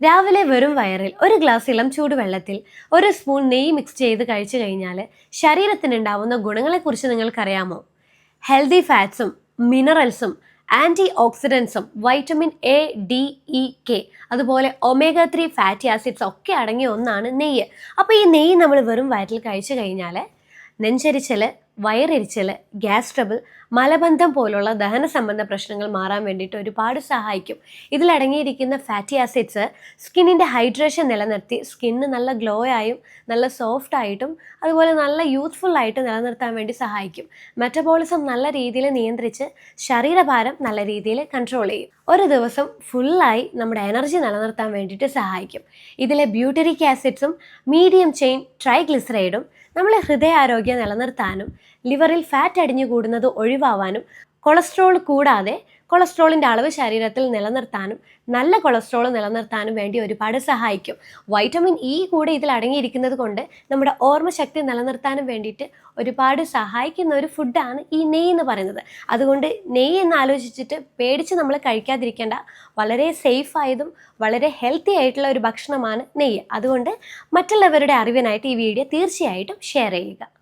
രാവിലെ വെറും വയറിൽ ഒരു ഗ്ലാസ് ഇളം ചൂടുവെള്ളത്തിൽ ഒരു സ്പൂൺ നെയ്യ് മിക്സ് ചെയ്ത് കഴിച്ചു കഴിഞ്ഞാൽ ശരീരത്തിനുണ്ടാവുന്ന ഗുണങ്ങളെക്കുറിച്ച് നിങ്ങൾക്കറിയാമോ? ഹെൽത്തി ഫാറ്റ്സും മിനറൽസും anti ഓക്സിഡൻസും vitamin A D E K അതുപോലെ ഒമേഗ ത്രീ ഫാറ്റി ആസിഡ്സ് ഒക്കെ അടങ്ങിയ ഒന്നാണ് നെയ്യ്. അപ്പോൾ ഈ നെയ്യ് നമ്മൾ വെറും വയറ്റിൽ കഴിച്ചു കഴിഞ്ഞാൽ നെഞ്ചരിച്ചൽ വയറിരിച്ചൽ ഗ്യാസ് ട്രബിൾ മലബന്ധം പോലുള്ള ദഹന സംബന്ധ പ്രശ്നങ്ങൾ മാറാൻ വേണ്ടിയിട്ട് ഒരുപാട് സഹായിക്കും. ഇതിലടങ്ങിയിരിക്കുന്ന ഫാറ്റി ആസിഡ്സ് സ്കിന്നിന്റെ ഹൈഡ്രേഷൻ നിലനിർത്തി സ്കിന്ന് നല്ല ഗ്ലോ ആയും നല്ല സോഫ്റ്റ് ആയിട്ടും അതുപോലെ നല്ല യൂത്ത്ഫുൾ ആയിട്ട് നിലനിർത്താൻ വേണ്ടി സഹായിക്കും. മെറ്റബോളിസം നല്ല രീതിയിൽ നിയന്ത്രിച്ച് ശരീരഭാരം നല്ല രീതിയിൽ കൺട്രോൾ ചെയ്യും. ഒരു ദിവസം ഫുള്ളായി നമ്മുടെ എനർജി നിലനിർത്താൻ വേണ്ടിയിട്ട് സഹായിക്കും. ഇതിലെ ബ്യൂട്ടറിക് ആസിഡ്സും മീഡിയം ചെയിൻ ട്രൈഗ്ലിസറൈഡും നമ്മളെ ഹൃദയാരോഗ്യം നിലനിർത്താനും ലിവറിൽ ഫാറ്റ് അടിഞ്ഞു കൂടുന്നത് ഒഴിവാവാനും കൊളസ്ട്രോൾ കൂടാതെ കൊളസ്ട്രോളിന്റെ അളവ് ശരീരത്തിൽ നിലനിർത്താനും നല്ല കൊളസ്ട്രോൾ നിലനിർത്താനും വേണ്ടി ഒരുപാട് സഹായിക്കും. വൈറ്റമിൻ ഇ കൂടെ ഇതിൽ അടങ്ങിയിരിക്കുന്നത് കൊണ്ട് നമ്മുടെ ഓർമ്മശക്തി നിലനിർത്താനും വേണ്ടിയിട്ട് ഒരുപാട് സഹായിക്കുന്ന ഒരു ഫുഡാണ് ഈ നെയ് എന്ന് പറയുന്നത്. അതുകൊണ്ട് നെയ്യ് എന്ന് ആലോചിച്ചിട്ട് പേടിച്ച് നമ്മൾ കഴിക്കാതിരിക്കേണ്ട വളരെ സേഫ് ആയതും വളരെ ഹെൽത്തി ആയിട്ടുള്ള ഒരു ഭക്ഷണമാണ് നെയ്യ്. അതുകൊണ്ട് മറ്റുള്ളവരുടെ അറിവിനായിട്ട് ഈ വീഡിയോ തീർച്ചയായിട്ടും ഷെയർ ചെയ്യുക.